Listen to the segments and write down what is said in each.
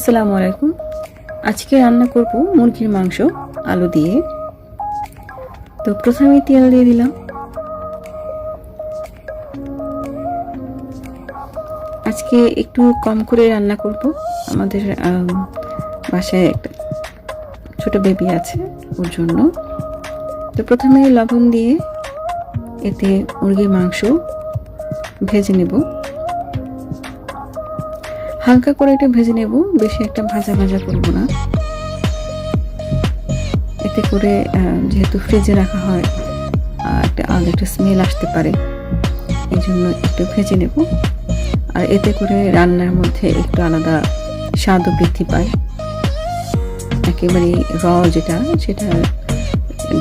আসসালামু আলাইকুম। আজকে রান্না করব মুরগির মাংস, আলু দিয়ে। তো প্রথমে তেল দিয়ে দিলাম। আজকে একটু কম করে রান্না করব। আমাদের বাসায় একটা ছোট বেবি আছে ওর জন্য। তো প্রথমে লবণ দিয়ে এতে মুরগির মাংস ভেজে নেব। হালকা করে এটা ভেজে নেব বেশি একটা ভাজা ভাজা করব না। এতে করে যেহেতু ফ্রিজে রাখা হয় আহ, একটা আলাদা একটা স্মেল আসতে পারে এই জন্য একটু ভেজে নেব। আর এতে করে রান্নার মধ্যে একটু আলাদা স্বাদও বৃদ্ধি পায়। একেবারে র যেটা সেটা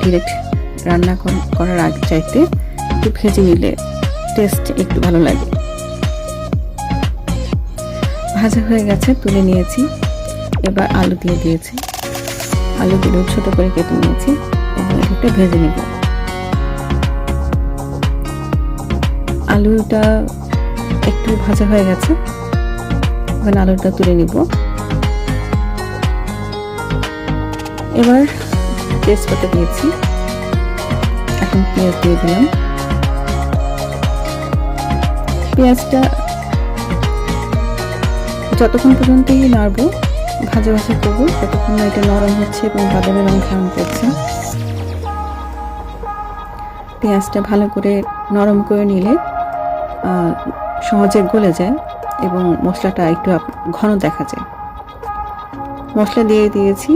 ডিরেক্ট রান্না কর- করার আগে চাইতে একটু ভেজে নিলে টেস্ট একটু ভালো লাগে। ভাজা হয়ে গেছে, তুলে নিয়েছি। এবার আলু দিয়ে দিয়েছি। আলুগুলো ছোট করে কেটে নিয়েছি এবং ভেজে নেব। আলুটা একটু ভাজা হয়ে গেছে। এখন আলুটা তুলে নিব। এবার তেজপাতা দিয়েছি। এখন পেঁয়াজ দিয়ে দিলাম। পেঁয়াজটা যতক্ষণ পর্যন্তই নাড়বো, ভাজা ভাজা করব, ততক্ষণ এটা নরম হচ্ছে এবং বাদামি রং ধারণ করছে পেঁয়াজটা ভালো করে নরম করে নিলে সহজে গলে যায় এবং মশলাটা একটু ঘন দেখা যায়। মশলা দিয়ে দিয়েছি।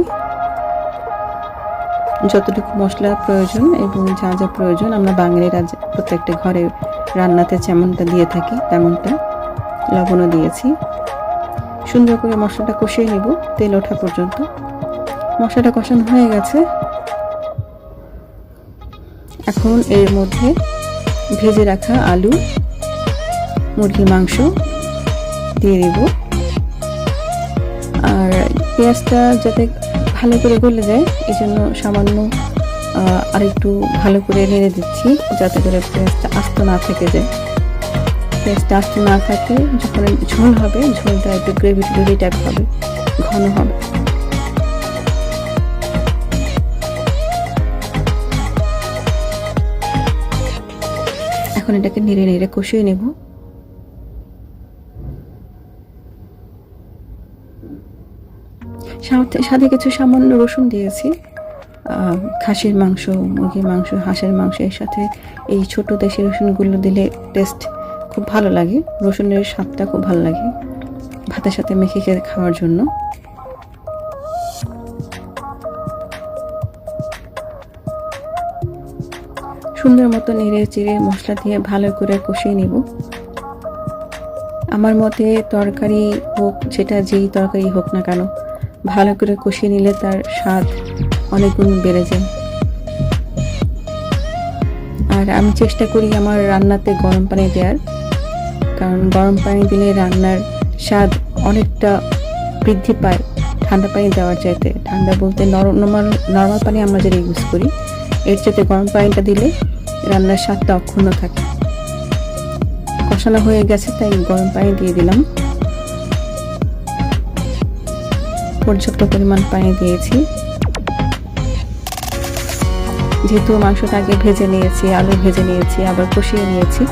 যতটুকু মশলা প্রয়োজন এবং যা যা প্রয়োজন, আমরা বাঙালিরা প্রত্যেকটা ঘরে রান্নাতে যেমনটা দিয়ে থাকি, তেমনটা লবণও দিয়েছি। সুন্দর করে মশলাটা কষিয়ে নেব, তেল ওঠা পর্যন্ত। মশলাটা কষানো হয়ে গেছে। এখন এর মধ্যে ভেজে রাখা আলু, মুরগির মাংস দিয়ে দেব। আর পেঁয়াজটা যাতে ভালো করে গলে যায় এই জন্য সামান্য আর একটু ভালো করে নেড়ে দিচ্ছি, যাতে করে পেঁয়াজটা আস্ত না থেকে যায়। পেঁয়াজটা আস্ত না থাকে যখন ঝোল হবে, ঝোলটা একটু গ্রেভি গ্রেভি টাইপ হবে, ঘন হবে। এখন এটাকে নেড়ে নেড়ে কষিয়ে নেব। সাথে কিছু সামান্য রসুন দিয়েছি। খাসির মাংস, মুরগির মাংস, হাঁসের মাংস এর সাথে এই ছোট দেশি রসুনগুলো দিলে টেস্ট খুব ভালো লাগে। রসুনের স্বাদটা খুব ভালো লাগে ভাতের সাথে মেখে খেয়ে খাওয়ার জন্য। সুন্দর মতো নেড়ে চিড়ে মশলা দিয়ে ভালো করে কষিয়ে নেব। আমার মতে তরকারি হোক সেটা যেই তরকারি হোক না কেন, ভালো করে কষিয়ে নিলে তার স্বাদ অনেক গুণ বেড়ে যায়। আর আমি চেষ্টা করি আমার রান্নাতে গরম পানি দেওয়ার। কারণ গরম পানি দিলে রান্নার স্বাদ অনেকটা বৃদ্ধি পায়, ঠান্ডা পানি দেওয়ার চাইতে। ঠান্ডা বলতে নর্মাল নর্মাল পানি আমরা যেটা ইউজ করি, এর চাইতে গরম পানিটা দিলে রান্নার স্বাদটা অক্ষুণ্ণ থাকে। কষানো হয়ে গেছে, তাই গরম পানি দিয়ে দিলাম। পর্যাপ্ত পরিমাণ পানি দিয়েছি। যেহেতু মাংসটা আগে ভেজে নিয়েছি, আলু ভেজে নিয়েছি, আবার কষিয়ে নিয়েছি।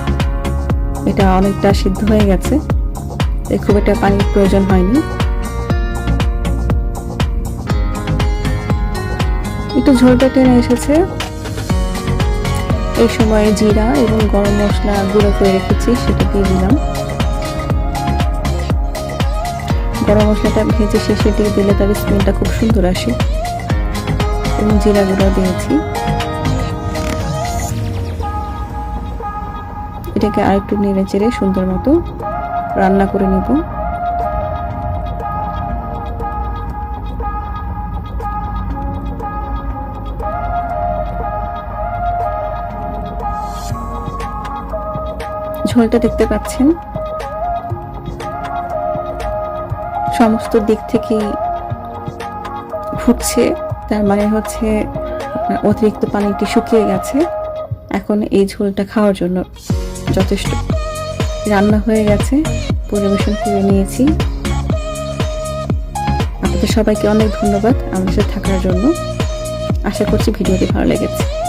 এটা অনেকটা সিদ্ধ হয়ে গেছে। খুব একটা পানির প্রয়োজন হয়নি। একটু ঝোলটা টেনে এসেছে। এই সময়ে জিরা এবং গরম মশলা গুঁড়ো করে রেখেছি, সেটা দিয়ে দিলাম। গরম মশলাটা ভেজে শেষে দিয়ে দিলে তার স্মেলটা খুব সুন্দর আসে। এবং জিরা গুঁড়ো দিয়েছি। এটাকে আরেকটু নেড়ে চেড়ে সুন্দর মতো রান্না করে নিব। ঝোলটা দেখতে পাচ্ছেন? সমস্ত দিক থেকেই ফুটছে, তার মানে হচ্ছে অতিরিক্ত পানিটি শুকিয়ে গেছে। এখন এই ঝোলটা খাওয়ার জন্য যথেষ্ট। রান্না হয়ে গেছে, পরিবেশন করে নিয়েছি। আপনাদের সবাইকে অনেক ধন্যবাদ আমাদের সাথে থাকার জন্য। আশা করছি ভিডিওটি ভালো লেগেছে।